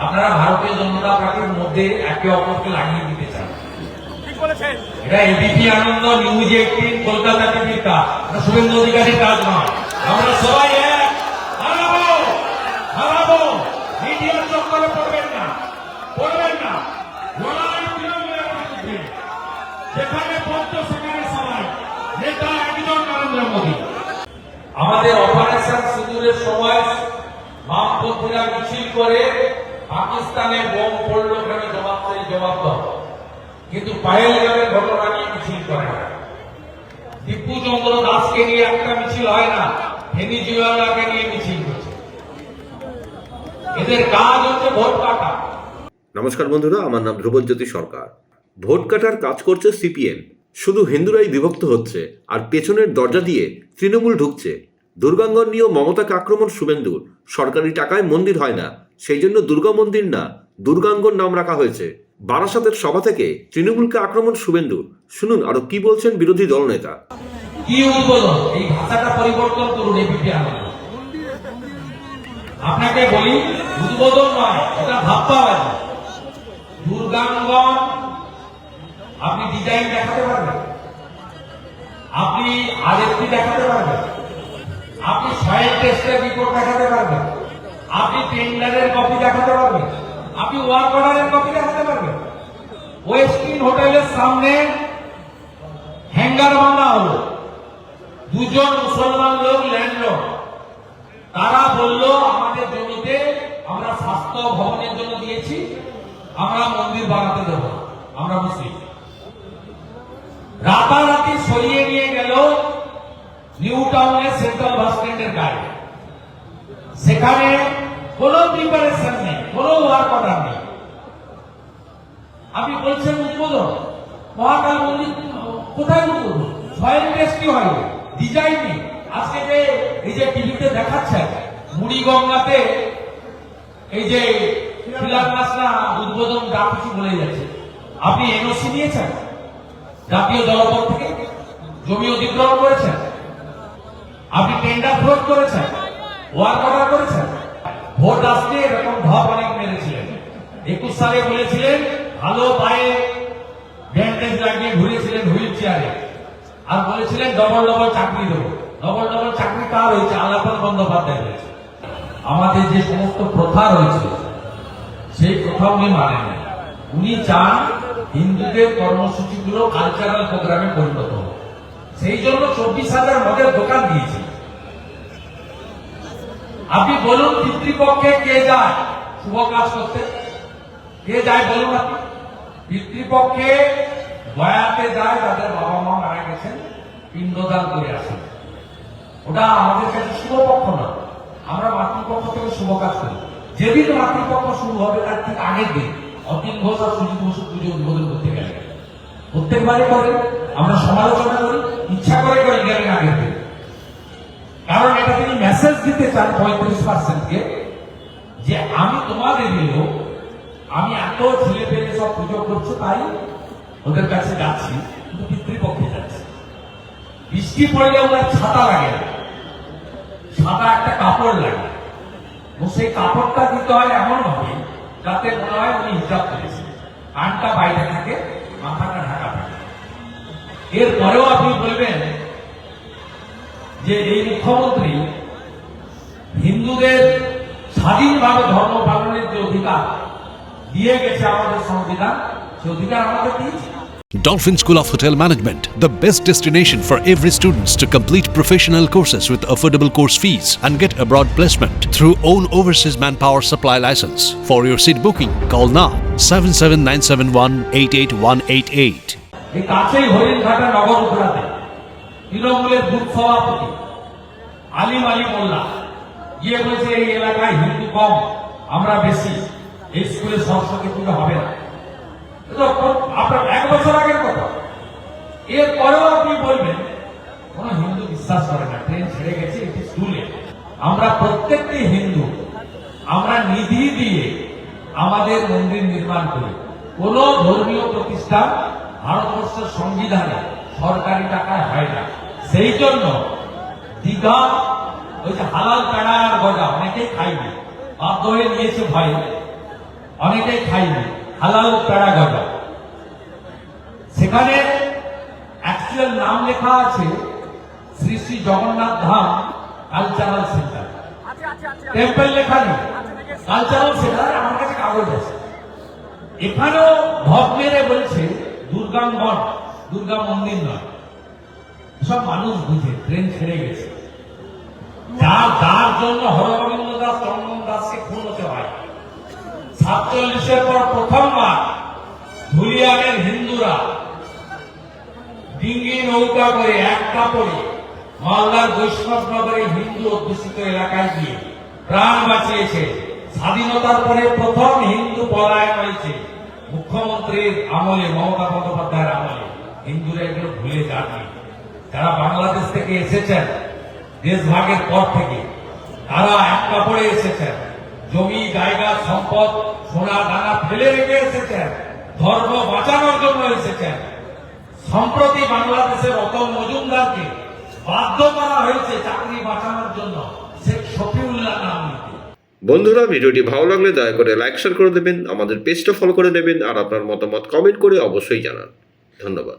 আপনারা ভারতীয় জনতা পার্টির মধ্যে একে অপরকে লাগিয়ে দিতে চান। এটা ABP Ananda news eighteen Kolkata টিভির কাজ। এটা শুভেন্দু অধিকারীর কাজ নয়। আমরা সবাই এক। হারাবো। হারাবো। মিডিয়ার চক্করে পড়বেন না। পড়বেন না। লড়াই তৃণমূলের বিরুদ্ধে যেখানে পদ্ম সেখানে সবাই। নেতা একজন নরেন্দ্র মোদী। আমাদের অপারেশন সিঁদুরের সময় বামপন্থীরা মিছিল করে পাকিস্তানে বোম পড়ল ওখানে জবাব চাই, জবাব দাও। কিন্তু পায়েলগামের ঘটনা নিয়ে মিছিল করে না। দীপু চন্দ্র দাসকে নিয়ে একটা মিছিল হয় না, ভেনিজুয়েলাকে নিয়ে মিছিল করছে এদের কাজ হচ্ছে ভোট কাটা। নমস্কার বন্ধুরা, আমার নাম ধ্রুবজ্যোতি সরকার। ভোট কাটার কাজ করছে সিপিএম। শুধু হিন্দুরাই বিভক্ত হচ্ছে, আর পেছনের দরজা দিয়ে তৃণমূল ঢুকছে। দুর্গাঙ্গন নিয়েও মমতাকে আক্রমণ শুভেন্দুর। সরকারি টাকায় মন্দির হয় না সেই জন্য দুর্গা মন্দির না, দুর্গাঙ্গন নাম রাখা হয়েছে। বারাসাতের সভা থেকে তৃণমূলকে আক্রমণ শুভেন্দু। শুনুন, আরও কি বলছেন বিরোধী দলনেতা? কি উদ্বোধন এই ভাষাটা পরিবর্তন করুন এবিপি আপনাকে বলি, উদ্বোধন নয়, এটা ভাববাবাজি দুর্গাঙ্গন, আপনি ডিজাইন দেখাতে পারবেন? আপনি আরেকটি দেখাতে পারবেন? আপনি সয়েল টেস্টের রিপোর্ট দেখাতে পারবেন? আপনি টেন্ডারের কপি দেখাতে পারবেন। আপনি ওয়ার্ক অর্ডারের কপি দেখাতে পারবেন। ওয়েস্টিন হোটেলের সামনে হ্যাঙ্গার বাঁধা হলো। দুজন মুসলমান লোক ল্যান্ডলর্ড। তারা বলল, আমাদের জমিতে আমরা স্বাস্থ্য ভবনের জন্য দিয়েছি, আমরা মন্দির বানাতে দেব, আমরা মুসলিম। রাতারাতি সরিয়ে নিয়ে গেল নিউ টাউনের সেন্ট্রাল বাস স্ট্যান্ডের গাড়ি। সেখানে কোনো প্রিপারেশন নেই কোনো ওয়ার্ক অর্ডার নেই। আপনি বলছেন উদ্বোধন, মহাকাল মন্দির কোথায় উদ্বোধন? সয়েল টেস্টই হয়? ডিজাইন নেই। আজকে যে এই যে টিভিতে দেখাচ্ছে, মুড়িগঙ্গাতে এই যে শিলান্যাসরা উদ্বোধন, যা কিছু বলে যাচ্ছে। আপনি এনওসি নিয়েছেন? জাতীয় জলপথ থেকে জমি অধিগ্রহণ করেছেন? আপনি টেন্ডার ফ্রড করেছেন? ওয়ার্ক অর্ডার করেছেন? ভোট আসতে এরকম ঢপ অনেক মেরেছিলেন। একুশ সালে বলেছিলেন, ভালো পায়ে ব্যান্ডেজ লাগিয়ে ঘুরেছিলেন হুইল চেয়ারে। আর বলেছিলেন, ডবল ডবল চাকরি দেবো। ডবল ডবল চাকরি কার হয়েছে? আলাপন বন্দ্যোপাধ্যায় হয়েছে। আমাদের যে সমস্ত প্রথা রয়েছে, সেই প্রথা উনি মানেন। উনি চান হিন্দুদের কর্মসূচিগুলো কালচারাল প্রোগ্রামে পরিণত হোক। সেই জন্য চব্বিশ হাজার মদের দোকান দিয়েছে আপনি বলুন পিতৃপক্ষে কে যায়? শুভ কাজ করতে। কে যায় বলুন আপনি? পিতৃপক্ষে দয়াতে যায়, তাদের বাবা মা মারা গেছেন, পিণ্ডদান করে আসেন। ওটা আমাদের কাছে শুভ পক্ষ না। আমরা মাতৃপক্ষ থেকে শুভ কাজ করি। যেদিন মাতৃপক্ষ শুরু হবে, তার ঠিক আগের দিন। অতীন ঘোষ আর সুজিত বসু পুজো উদ্বোধন করতে গেলে প্রত্যেকবারই করে আমরা সমালোচনা করে গেলেন আগের দিন কারণ এটা তিনি মেসেজ দিতে চান পঁয়ত্রিশ পার্সেন্টকে যে আমি তোমাদের লোক আমি এত ছেলে পেলে সব পুজো করছ, তাই ওদের কাছে যাচ্ছি, কিন্তু পিতৃপক্ষে যাচ্ছি। বৃষ্টি পড়লে ওনার ছাতা লাগে সাদা একটা কাপড় লাগে। সেই কাপড়টা দিতে হয় এমন ভাবে যাতে মনে হয় উনি হিসাব করেছে। কানটা বাইরে থাকে, মাথাটা ঢাকা থাকে। এরপরেও আপনি বলবেন যে এই মুখ্যমন্ত্রী হিন্দুদের স্বাধীনভাবে ধর্ম পালনের যে অধিকার দিয়ে গেছে আমাদের সংবিধান সে অধিকার আমাদের দিয়েছে Dolphin School of Hotel Management, the best destination for every students to complete professional courses with affordable course fees and get abroad placement through own overseas manpower supply license. For your seat booking, call now 77971 এই কাছেই হরিণঘাটা নগর উপরাতে তৃণমূলের booth সভাপতি আলিম আলী মোল্লা গিয়ে বলছে, এই এলাকায় হিন্দু কম, আমরা বেশি। এই স্কুলে সরস্বতী পুজো হবে না। আপনার এক বছর আগের কথা। এরপরেও আপনি বলবেন, কোন হিন্দু বিশ্বাস করে না, ট্রেন ছেড়ে গেছে, এটি স্কুলে। আমরা প্রত্যেকটি হিন্দু, আমরা নিধি দিয়ে আমাদের মন্দির নির্মাণ করি। কোন ধর্মীয় প্রতিষ্ঠান ভারতবর্ষের সংবিধানে সরকারি টাকায় হয় না। সেই জন্য দীঘা যে হালাল পেড়া আর গজা অনেকেই খাইনি বাধ্য হয়ে নিয়েছে ভয় অনেকেই খাইনি হালাল প্যারা গজা। সেখানে অ্যাকচুয়াল নাম লেখা আছে Shri Shri Jagannath Dham cultural centre temple লেখা নেই। কালচারাল সেন্টার আমার কাছে কাগজ আছে। এখানেও ভব মেরে বলছে দুর্গাঙ্গন দুর্গা মন্দির নয়। সব মানুষ বুঝে ট্রেন ছেড়ে গেছে। যার জন্য হরগোবিন্দ দাস চন্দন দাসকে খুন হতে হয়। সাতচল্লিশের পর প্রথমবার ধুলিয়ানের হিন্দুরা ডিঙ্গি নৌকা করে এক কাপড়ে মালদার বৈষ্ণবনগরে হিন্দু অধ্যুষিত এলাকায় গিয়ে প্রাণ বাঁচিয়েছে। স্বাধীনতার পরে প্রথম হিন্দু পলায়ন হয়েছে মুখ্যমন্ত্রীর আমলে, মমতা বন্দ্যোপাধ্যায়ের আমলে। হিন্দুরা এগুলো ভুলে যাননি। যারা বাংলাদেশ থেকে এসেছেন দেশভাগের পর থেকে তারা এক কাপড়ে এসেছেন। জমি, জায়গা, সম্পদ সোনা দানা ফেলে রেখে এসেছেন। ধর্ম বাঁচানোর জন্য এসেছেন। সম্প্রতি বাংলাদেশের রতন মজুমদারকে বাধ্য করা হয়েছে চাকরি বাঁচানোর জন্য। শেখ শফিউল্লাহ নাম বন্ধুরা, ভিডিওটি ভালো লাগলে দয়া করে লাইক শেয়ার করে দেবেন, আমাদের পেজটা ফলো করে দেবেন, আর আপনার মতামত কমেন্ট করে অবশ্যই জানান। ধন্যবাদ।